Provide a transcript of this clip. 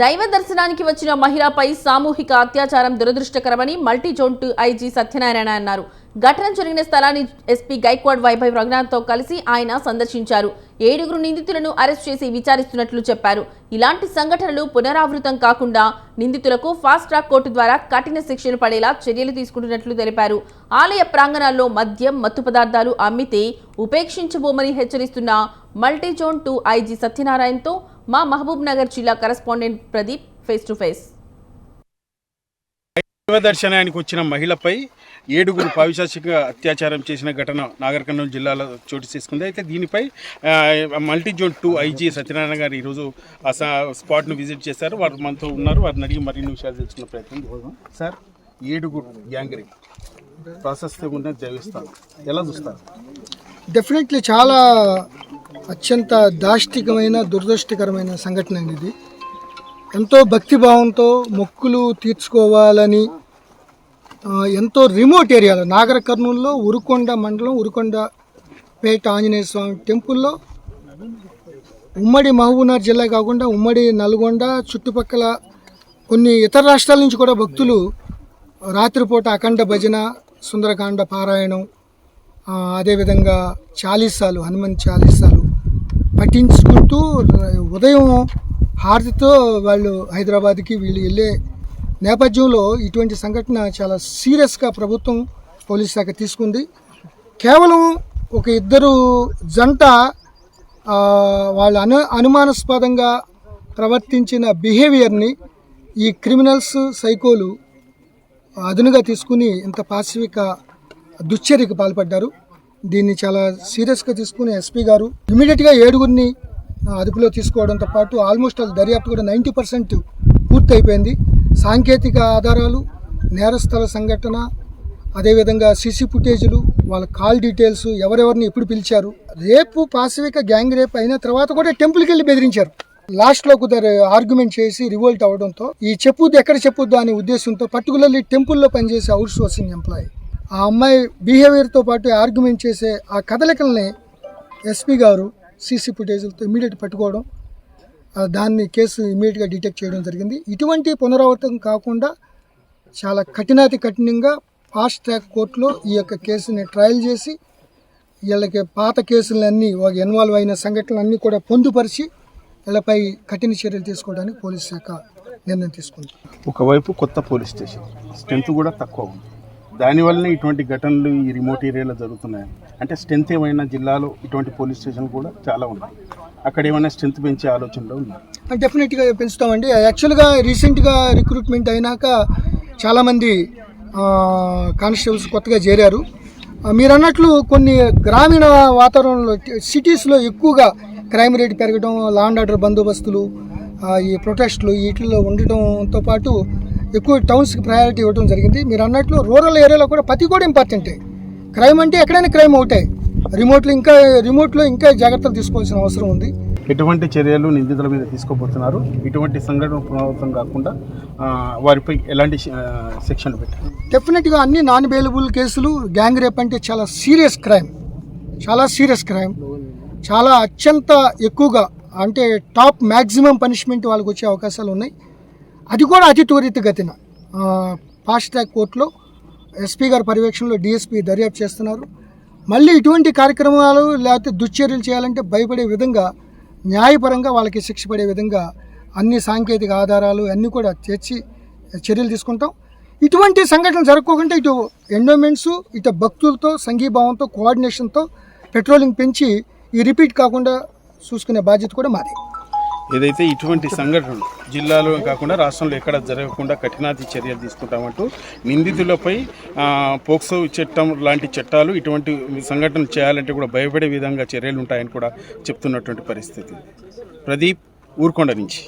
దైవ దర్శనానికి వచ్చిన మహిళపై సామూహిక అత్యాచారం దురదృష్టకరమని multi zone two IG Satyanarayana అన్నారు. ఘటన జరిగిన స్థలాన్ని ఎస్పీ గైక్వాడ్ వైభవ్ రఘునాథ్తో కలిసి ఆయన సందర్శించారు. ఏడుగురు నిందితులను అరెస్ట్ చేసి విచారిస్తున్నట్లు చెప్పారు. ఇలాంటి సంఘటనలు పునరావృతం కాకుండా నిందితులకు ఫాస్ట్ ట్రాక్ కోర్టు ద్వారా కఠిన శిక్షలు పడేలా చర్యలు తీసుకుంటున్నట్లు తెలిపారు. ఆలయ ప్రాంగణాల్లో మద్యం మత్తు పదార్థాలు అమ్మితే ఉపేక్షించబోమని హెచ్చరిస్తున్న మల్టీ జోన్ టూ ఐజీ సత్యనారాయణతో మా మహబూబ్ నగర్ జిల్లా correspondent Pradeep face to face. దైవ దర్శనానికి వచ్చిన మహిళపై ఏడుగురు పావిశాచిక అత్యాచారం చేసిన ఘటన నాగర్ కర్నూలు జిల్లాలో చోటు చేసుకుంది. అయితే దీనిపై multi zone two IG Satyanarayana గారు ఈరోజు ఆ స్పాట్ను విజిట్ చేశారు. వారు మనతో ఉన్నారు. వారిని అడిగి మరిన్ని విషయాలు తెలుసుకున్న ప్రయత్నం. సార్ ఏడుగురు గ్యాంగ్ రేప్ ప్రాశస్త్యం ఉన్న దేవస్థానం ఎలా చూస్తారు? డెఫినెట్లీ చాలా అత్యంత దాష్టికమైన దురదృష్టకరమైన సంఘటన అండి ఇది. ఎంతో భక్తిభావంతో మొక్కులు తీర్చుకోవాలని ఎంతో రిమోట్ ఏరియాలో నాగర కర్నూలులో ఉరుకొండ మండలం ఉరుకొండ పేట ఆంజనేయ స్వామి టెంపుల్లో ఉమ్మడి మహబూబ్నగర్ జిల్లా కాకుండా ఉమ్మడి నల్గొండ చుట్టుపక్కల కొన్ని ఇతర రాష్ట్రాల నుంచి కూడా భక్తులు రాత్రిపూట అఖండ భజన సుందరకాండ పారాయణం అదేవిధంగా చాలీసాలు హనుమాన్ చాలీసాలు పట్టించుకుంటూ ఉదయం హారతితో వాళ్ళు హైదరాబాద్కి వీళ్ళు వెళ్ళే నేపథ్యంలో ఇటువంటి సంఘటన చాలా సీరియస్గా ప్రభుత్వం పోలీస్ శాఖ తీసుకుంది. కేవలం ఒక ఇద్దరు జంట వాళ్ళ అను అనుమానాస్పదంగా ప్రవర్తించిన బిహేవియర్ని ఈ క్రిమినల్స్ సైకోలు అదునుగా తీసుకుని ఇంత పాశవిక దుశ్చర్యకు పాల్పడ్డారు. దీన్ని చాలా సీరియస్గా తీసుకుని ఎస్పీ గారు ఇమీడియట్గా ఏడుగురిని అదుపులో తీసుకోవడంతో పాటు ఆల్మోస్ట్ అది దర్యాప్తు కూడా నైంటీ పర్సెంట్ పూర్తి అయిపోయింది సాంకేతిక ఆధారాలు నేరస్థల సంఘటన అదేవిధంగా సీసీ ఫుటేజీలు వాళ్ళ కాల్ డీటెయిల్స్ ఎవరెవరిని ఎప్పుడు పిలిచారు. రేపు పాశవిక గ్యాంగ్ రేప్ అయిన తర్వాత కూడా టెంపుల్కి వెళ్ళి బెదిరించారు. లాస్ట్లో కుదర ఆర్గ్యుమెంట్ చేసి రివోల్ట్ అవడంతో ఈ చెప్పుద్దు ఎక్కడ చెప్పుద్దు అనే ఉద్దేశంతో పర్టికులర్లీ టెంపుల్లో పనిచేసే అవుట్ సోర్సింగ్ ఎంప్లాయీ ఆ అమ్మాయి బిహేవియర్తో పాటు ఆర్గ్యుమెంట్ చేసే ఆ కదలికల్ని ఎస్పీ గారు సీసీ ఫుటేజ్లతో ఇమీడియట్ పట్టుకోవడం దాన్ని కేసు ఇమీడియట్గా డిటెక్ట్ చేయడం జరిగింది. ఇటువంటి పునరావృతం కాకుండా చాలా కఠినాతి కఠినంగా ఫాస్ట్ ట్రాక్ కోర్టులో ఈ యొక్క కేసుని ట్రయల్ చేసి వీళ్ళకి పాత కేసులన్నీ ఒక ఇన్వాల్వ్ అయిన సంఘటనలన్నీ కూడా పొందుపరిచి వీళ్ళపై కఠిన చర్యలు తీసుకోవడానికి పోలీస్ శాఖ నిర్ణయం తీసుకుంది. ఒకవైపు కొత్త పోలీస్ స్టేషన్ స్ట్రెంత్ కూడా తక్కువ ఉంది. దానివల్లనే ఇటువంటి ఘటనలు ఈ రిమోట్ ఏరియాలో జరుగుతున్నాయి. అంటే స్ట్రెంత్ ఏమైనా జిల్లాలో ఇటువంటి పోలీస్ స్టేషన్ కూడా చాలా ఉన్నాయి. అక్కడ ఏమైనా స్ట్రెంత్ పెంచే ఆలోచనలో ఉన్నాయి? డెఫినెట్గా పెంచుతామండి. యాక్చువల్గా రీసెంట్గా రిక్రూట్మెంట్ అయినాక చాలామంది కానిస్టేబుల్స్ కొత్తగా చేరారు. మీరు అన్నట్లు కొన్ని గ్రామీణ వాతావరణంలో సిటీస్లో ఎక్కువగా క్రైమ్ రేట్ పెరగడం లా అండ్ ఆర్డర్ బందోబస్తులు ఈ ప్రొటెస్ట్లు వీటిల్లో ఉండటంతో పాటు ఎక్కువ టౌన్స్కి ప్రయారిటీ ఇవ్వడం జరిగింది. మీరు అన్నట్లు రూరల్ ఏరియాలో కూడా ప్రతి కూడా ఇంపార్టెంటే క్రైమ్ అంటే ఎక్కడైనా క్రైమ్ అవుతాయి. రిమోట్లో ఇంకా రిమోట్లో ఇంకా జాగ్రత్తలు తీసుకోవాల్సిన అవసరం ఉంది. ఎటువంటి చర్యలు నిందితుల మీద తీసుకోబోతున్నారు? ఇటువంటి సంఘటన పునరావృతం కాకుండా వారిపై ఎలాంటి శిక్షలు పెట్టారు? డెఫినెట్గా అన్ని నాన్ బెయిలబుల్ కేసులు గ్యాంగ్ రేప్ అంటే చాలా సీరియస్ క్రైమ్ చాలా సీరియస్ క్రైమ్ చాలా అత్యంత ఎక్కువగా అంటే టాప్ మ్యాక్సిమం పనిష్మెంట్ వాళ్ళకి వచ్చే అవకాశాలు ఉన్నాయి. అది కూడా అతి త్వరితగతిన. ఫాస్ట్ ట్రాక్ కోర్టులో ఎస్పీ గారి పర్యవేక్షణలో డిఎస్పీ దర్యాప్తు చేస్తున్నారు. మళ్ళీ ఇటువంటి కార్యక్రమాలు లేకపోతే దుశ్చర్యలు చేయాలంటే భయపడే విధంగా న్యాయపరంగా వాళ్ళకి శిక్ష పడే విధంగా అన్ని సాంకేతిక ఆధారాలు అన్నీ కూడా చేర్చి చర్యలు తీసుకుంటాం. ఇటువంటి సంఘటనలు జరగకోకుండా ఇటు ఎండోమెంట్స్ ఇటు భక్తులతో సంఘీభావంతో కోఆర్డినేషన్తో పెట్రోలింగ్ పెంచి ఈ రిపీట్ కాకుండా చూసుకునే బాధ్యత కూడా మాది. ఏదైతే ఇటువంటి సంఘటనలు జిల్లాలో కాకుండా రాష్ట్రంలో ఎక్కడ జరగకుండా కఠినాతి చర్యలు తీసుకుంటామంటూ నిందితులపై పోక్సో చట్టం లాంటి చట్టాలు ఇటువంటి సంఘటనలు చేయాలంటే కూడా భయపడే విధంగా చర్యలు ఉంటాయని కూడా చెప్తున్నటువంటి పరిస్థితి. ప్రదీప్ ఊరుకొండ నుంచి.